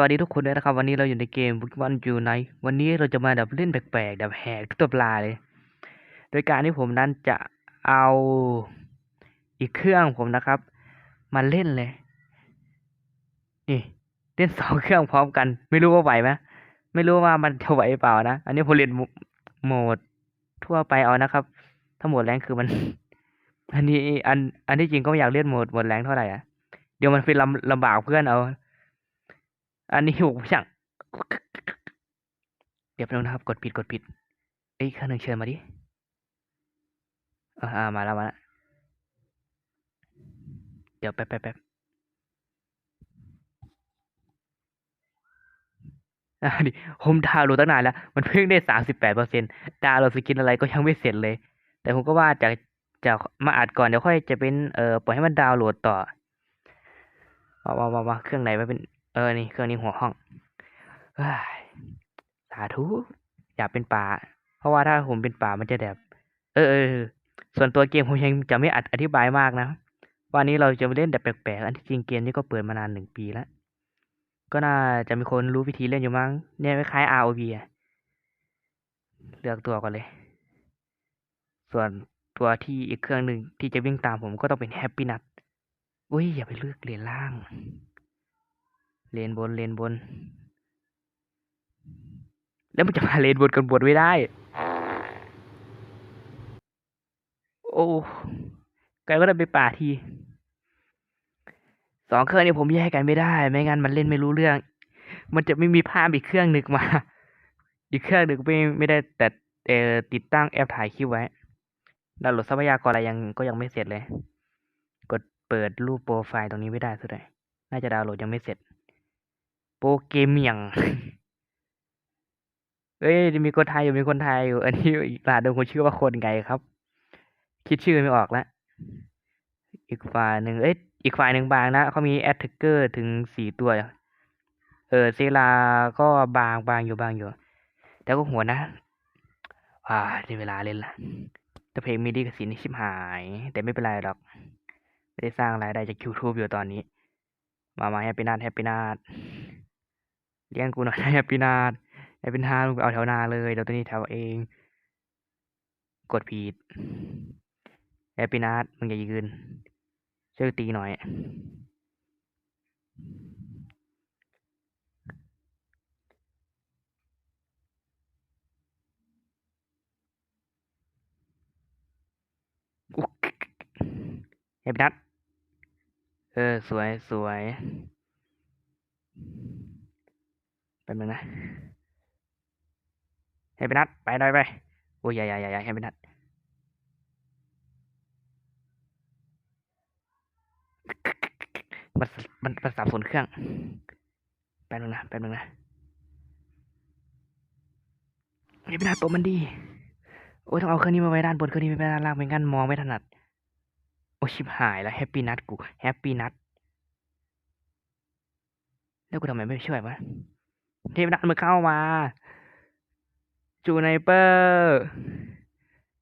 วัสดีทุกคนด้วยนะครับ วันนี้เราอยู่ในเกม Pokemon Unite วันนี้เราจะมาแบบเล่นแปลกๆแบบแหกทุกตำราเลย โดยการที่ผมนั้นจะเอาอีกเครื่องผมนะครับ มาเล่นเลย นี่เล่นสองเครื่องพร้อมกัน ไม่รู้ว่าไหวไหมไม่รู้ว่ามันจะไหวเปล่านะ อันนี้ผมเล่นโหมดทั่วไปเอานะครับ ถ้าโหมดแรงคือมัน อันนี้อัน อันที่จริงก็ไม่อยากเล่นโหมดโหมดแรงเท่าไหร่อะเดี๋ยวมันเป็นลำลำบากเพื่อนเอา อันนี้ผมช่างเดี๋ยวแป๊บนึงนะครับ กดผิดกดผิดเอ้ยข้างหนึ่งเชิญมาดิอ่ามาแล้วมาแล้วเดี๋ยวแป๊บแป๊บแป๊บอ่าดิผมดาวโหลดตั้งนานแล้ว มันเพิ่งได้สามสิบแปดเปอร์เซ็นต์ดาวโหลดสกินอะไรก็ยังไม่เสร็จเลย แต่ผมก็ว่าจะจะมาอัดก่อนเดี๋ยวค่อยจะเป็นเอ่อปล่อยให้มันดาวน์โหลดต่อมามามามาเครื่องไหนมาเป็น ออนี่เครื่องนี้หัวห้องสาธุอยากเป็นป่า เพราะว่าถ้าผมเป็นป่ามันจะแบบเออเออส่วนตัวเกมผมยังจะไม่อัดอธิบายมากนะวันนี้เราจะมาเล่นแบบแปลกๆอันที่จริงเกมนี้ก็เปิดมานานหนึ่งปีแล้วก็น่าจะมีคนรู้วิธีเล่นอยู่มั้งเนี่ยคล้าย ROV อะเลือกตัวก่อนเลย ส่วนตัวที่อีกเครื่องหนึ่งที่จะวิ่งตามผมก็ต้องเป็นแฮปปี้นัทอุ้ยอย่าไปเลือกเลนล่าง เลนบนเลนบน แล้วมันจะมาเลนบนกันบนไม่ได้ โอ้ไกลก็ได้ไปป่าทีสองเครื่องนี้ผมแยกกันไม่ได้ ไม่งั้นมันเล่นไม่รู้เรื่อง มันจะไม่มีภาพอีกเครื่องหนึ่งมา อีกเครื่องหนึ่งไม่ไม่ได้แต่เออติดตั้งแอปถ่ายคลิปไว้ดาวน์โหลดทรัพยากรอะไรยังก็ยังไม่เสร็จเลย กดเปิดรูปโปรไฟล์ตรงนี้ไม่ได้สุดเลยน่าจะดาวน์โหลดยังไม่เสร็จ โปเกมเมียงเอ้ยมีคนไทยอยู่มีคนไทยอยู่ อันนี้อีกรหัสหนึ่งผมชื่อว่าคนไงครับ คิดชื่อไม่ออกล้วอีกฝ่ายหนึ่งเอ้ยอีกฝ่ายหนึ่งบางนะเขามีแอตแทกเกอร์ถึงสี่ตัว เออเซลาก็บางบางอยู่บางอยู่ แต่ก็หัวนะอ่าได้เวลาเล่นละแต่เพลงมีดีกับสินชิบหาย แต่ไม่เป็นไรหรอก ไม่ได้สร้างรายได้จาก YouTube อยู่ตอนนี้ มามาแฮปปี้นาทแฮปปี้นาท เลี้ยงกูหน่อยแฮปปี้นาทแฮปปี้นาทมึงไปเอาแถวนาเลยเดี๋ยวตัวนี้แถวเอง กดผิดแฮปปี้นาทมึงอย่ายืนช่วยตีหน่อยอุ๊กแฮปปี้นัทเออ สวยสวย แป๊บนึงนะแฮปปี้นัทไปได้ไปโอ้ยอย่าอย่าอย่าอย่าแฮปปี้นัทมันมันมันสับสนเครื่องแป๊บนึงนะแป๊บนึงนะแฮปปี้นัทตัวมันดี โอ้ยต้องเอาเครื่องนี้มาไว้ด้านบนเครื่องนี้ไม่ไว้ด้านล่างไม่งั้นมองไม่ถนัดโอ้ชิบหายแล้วแฮปปี้นัทกูแฮปปี้นัทแล้วกูทำไมไม่ช่วยวะ เทพนัทมึงเข้ามา จูไนเปอร์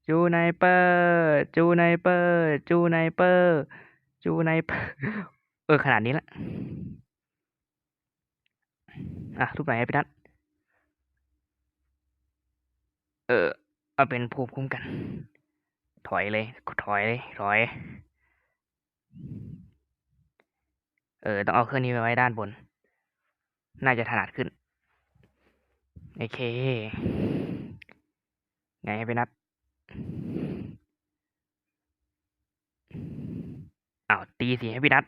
จูไนเปอร์จูไนเปอร์จูไนเปอร์จูไนเปอร์เออขนาดนี้ละอะทุบไหนแฮปปี้นัทเออเอาเป็นภูมิคุ้มกัน ถอยเลยถอยเลยถอย เออ ต้องเอาเครื่องนี้ไปไว้ด้านบน น่าจะถนัดขึ้น โอเค ไงให้ไปนับอ้าวตีสิให้พี่นัด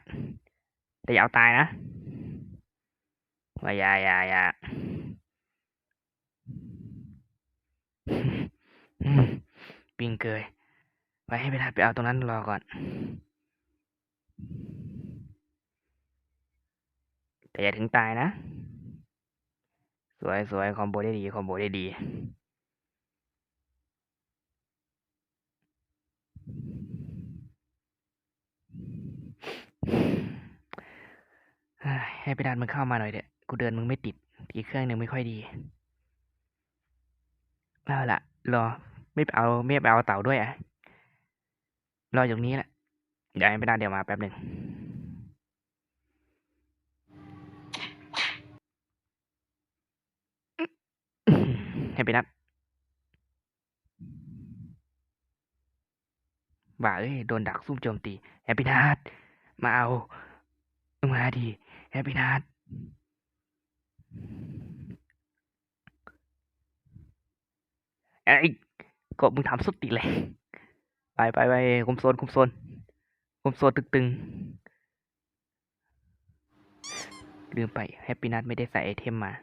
แต่อย่าเอาตายนะว่าอย่าอย่าอย่าปิงเกยไว้ให้พี่นัดไปเอาตรงนั้นรอก่อนแต่อย่าถึงตายนะ สวยสวยคอมโบได้ดี คอมโบได้ดี ให้ไปดันมึงเข้ามาหน่อยเด็กูเดินมึงไม่ติดอีเครื่องหนึ่งไม่ค่อยดีเอาละรอ ไม่ไปเอาไม่ไปเอาเต่าด้วยอะ รออยู่นี้แหละเดี๋ยวให้ไปดันเดี๋ยวมาแป๊บหนึ่ง ให้ ไปนัดบ่าเอ้ยโดนดักซุ่มโจมตีแฮปปี้นัดมาเอา มาดีแฮปปี้นัดไอ้ยก็มึงทำสุดติเลย ไปไปไปคุมโซนคุมโซนคุมโซนตึงๆลืมไปแฮปปี้นัทไม่ได้ใส่ไอเทมมา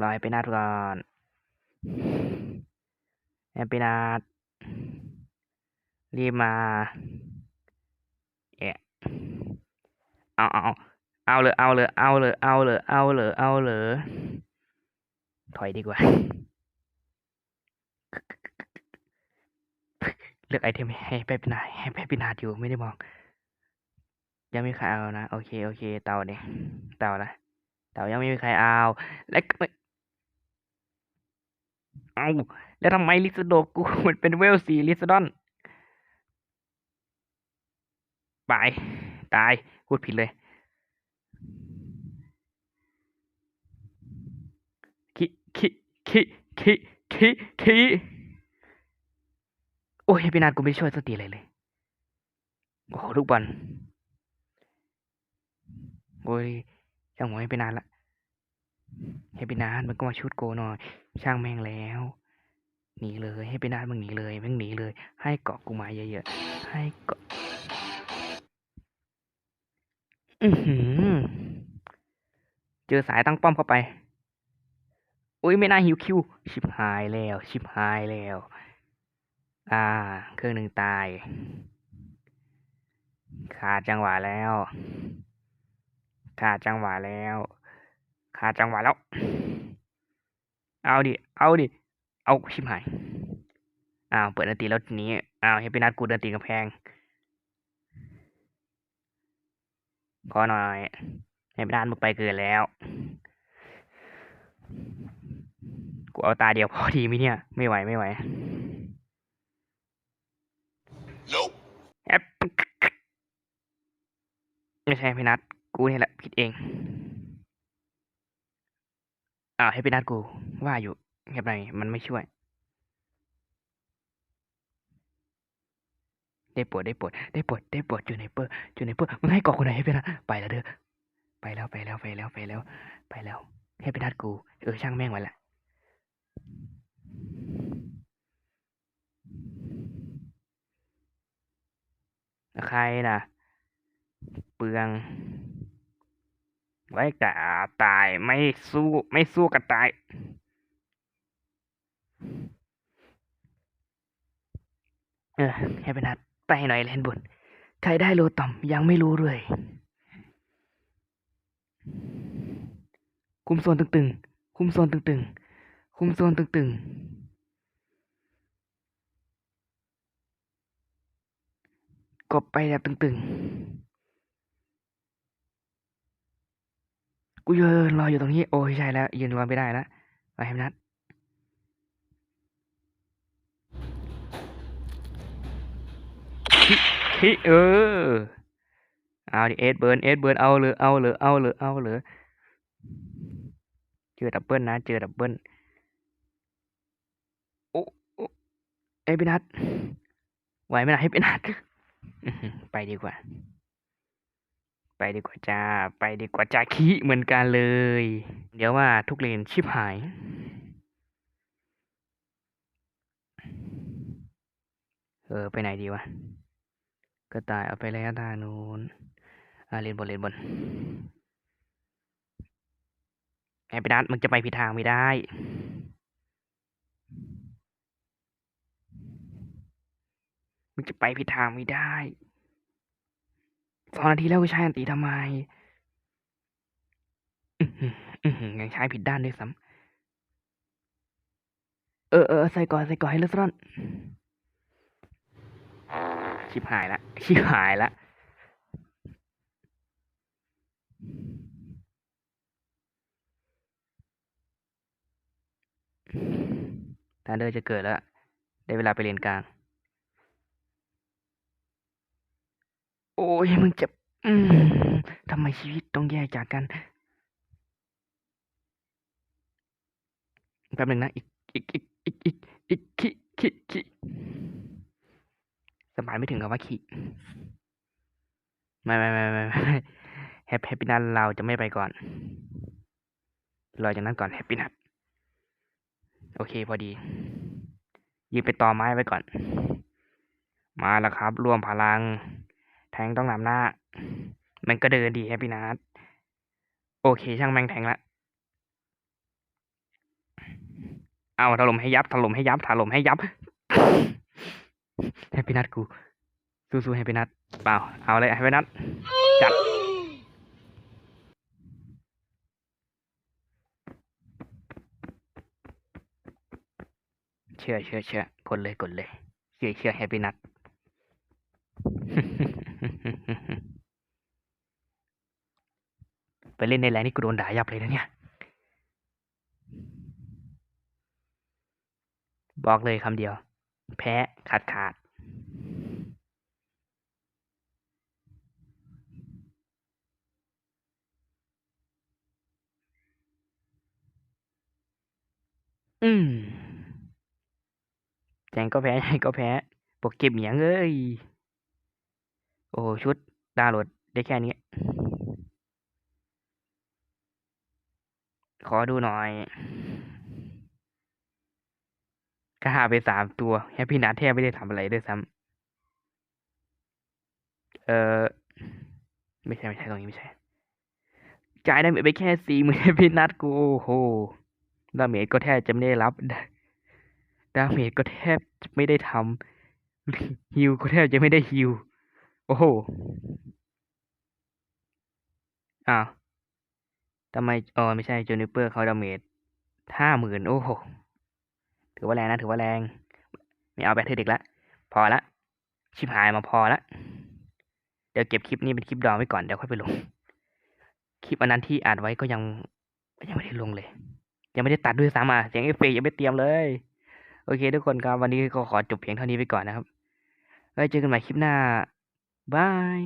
รอให้ไปนัดก่อนแฮปปี้นัทรีบมาเอะเอาเอาเอาเอาเลยเอาเลยเอาเลยเอาเลยเอาเลยเอาเลยถอยดีกว่า เลือกไอเทมให้ไปปินาให้ไปปินาอยู่ไม่ได้มอง ยังไม่มีใครเอานะ โอเค โอเค เต่าเนี่ยเต่านะเต่ายังไม่มีใครเอา แล้วก็ไม่ เอาแล้วทำไมลิซโดกูมันเป็นเวลสี่ลิซดอนไปตายพูดผิดเลย คิคิคิคิคิคิโอ้ยพี่นาดกูไม่ช่วยสตีอะไรเลยโอ้โหลูกบอลโอ้ยช่างหัวให้พี่นานละ ให้พี่นานมันก็มาชุดโกหน่อย ช่างแม่งแล้วหนีเลยให้พี่นานมึงหนีเลยมึงหนีเลย ให้เกาะกูมาเยอะๆให้เกาะอือหือเจอสายตั้งป้อมเข้าไปอุ้ยไม่น่าหิวคิว ชิบหายแล้ว ชิบหายแล้ว อ่า เครื่องหนึ่งตาย ขาดจังหวะแล้ว ขาดจังหวะแล้ว ขาดจังหวะแล้ว เอาดิ เอาดิ เอาชิบหาย อ้าวเปิดดนตรีแล้วทีนี้ อ้าวให้เป็นนัดกูดนตรีกำแพง ขอหน่อยให้เป็นนัดมึงไปเกินแล้ว กูเอาตาเดียวพอดีไหมเนี่ย ไม่ไหวไม่ไหว Nope. แอปไม่ใช่พี่นัทกูนี่แหละผิดเอง อ้าวให้พี่นัทกู ว่าอยู่เงียบไปมันไม่ช่วย ได้ปวดได้ปวดได้ปวดได้ปวดอยู่ในเปอร์อยู่ในเปอร์มึงให้กอกคนไหนให้พี่นัทไปแล้วเด้อไปแล้วไปแล้วไปแล้วไปแล้ว ไปแล้ว ให้พี่นัทกูเออช่างแม่งไว้ละใครน่ะเปลือง ไว้กะตายไม่สู้ไม่สู้กับตาย เออให้เป็นนัดไปหน่อยเลนบน ใครได้โลต่ำยังไม่รู้เลยคุมโซนตึงๆ คุมโซนตึงๆ คุมโซนตึงๆ กบไปแบบตึงๆ กูยืนรออยู่ตรงนี้ โอ้ยใช่แล้วยืนรอไม่ได้แล้วไปให้นัดฮิเออเอาดิเอสเบิร์นเอสเบิร์นเอาเลยเอาเลยเอาเลยเอาเลยเจอดับเบิลนะ เจอดับเบิลโอ้โอ้เอ้พี่นัทไหวไหมล่ะให้พี่นัทไปดีกว่า ไปดีกว่าจ้า ไปดีกว่าจ้าขี้เหมือนกันเลย เดี๋ยวว่าทุกเลนชิบหาย เออ ไปไหนดีวะ ก็ตายเอาไปแล้วด้านนู้นอ่าเลนบนเลนบนไอ้ไปนัดมึงจะไปผิดทางไม่ได้มึงจะไปผิดทางไม่ได้ สองนาทีแล้วก็ใช้อันตีทำไมอืยังใช้ผิดด้านด้วยซ้ำเออเออใส่ก่อนใส่ก่อนให้เลสรอนชิบหายละชิบหายละทาเดอร์จะเกิดแล้ว ได้เวลาไปเรียนกลาง อ้ยมึงจะอืมทำไมชีวิตต้องแยกจากกันแป๊บหนึ่งนะ อีก อีก อีก อีก อีก อีกขีขีขีสมานไม่ถึงคำว่าขีไม่ไม่ไม่ไม่ไม่แฮปแฮปปี้นัทเราจะไม่ไปก่อน รอจากนั้นก่อนแฮปปี้นัทโอเคพอดี ยืนไปต่อไม้ไว้ก่อน มาแล้วครับ รวมพลัง แทงต้องนำหน้า มันก็เดินดีแฮปปี้นัทโอเค ช่างแม่งแทงละ เอาถล่มให้ยับถล่มให้ยับถล่มให้ยับแฮปปี้นัทกู สู้ๆแฮปปี้นัทเปล่า เอาเลยแฮปปี้นัทจัดเชื่อเชื่อเชื่อกดเลยกดเลย เชื่อเชื่อแฮปปี้นัท ไปเล่นในแลนนี่กูโดนด่ายับเลยนะเนี่ย บอกเลยคำเดียว แพ้ขาดขาดอืมแจงก็แพ้ยังไงก็แพ้ปกเก็บเหมียงเอ้ย โอ้ชุดดาวโหลดได้แค่นี้ ขอดูหน่อยก็หาไปสามตัวแฮปปี้นัทแทบไม่ได้ทำอะไรด้วยซ้ำเออไม่ใช่ไม่ใช่ตรงนี้ไม่ใช่ จ่ายได้ไปแค่สี่หมื่นแฮปปี้นัทกูโอ้โหดาเมจก็แทบจะไม่ได้รับดาเมจก็แทบไม่ได้ทำฮิวก็แทบจะไม่ได้ฮิวโอ้โหอ้าว ทำไมอ๋อไม่ใช่จูนิเปอร์เขาดาเมจห้าหมื่นโอ้โห ถือว่าแรงนะ ถือว่าแรง ไม่เอาแบตเตอร์เด็กละ พอละ ชิบหายมาพอละ เดี๋ยวเก็บคลิปนี้เป็นคลิปดองไว้ก่อน เดี๋ยวค่อยไปลง คลิปอันนั้นที่อัดไว้ก็ยังยังไม่ได้ลงเลย ยังไม่ได้ตัดด้วยซ้ำอะเสียงเอฟเฟยังไม่เตรียมเลย โอเค ทุกคนครับ วันนี้ก็ขอจบเพียงเท่านี้ไปก่อนนะครับ ไว้เจอกันใหม่คลิปหน้าบาย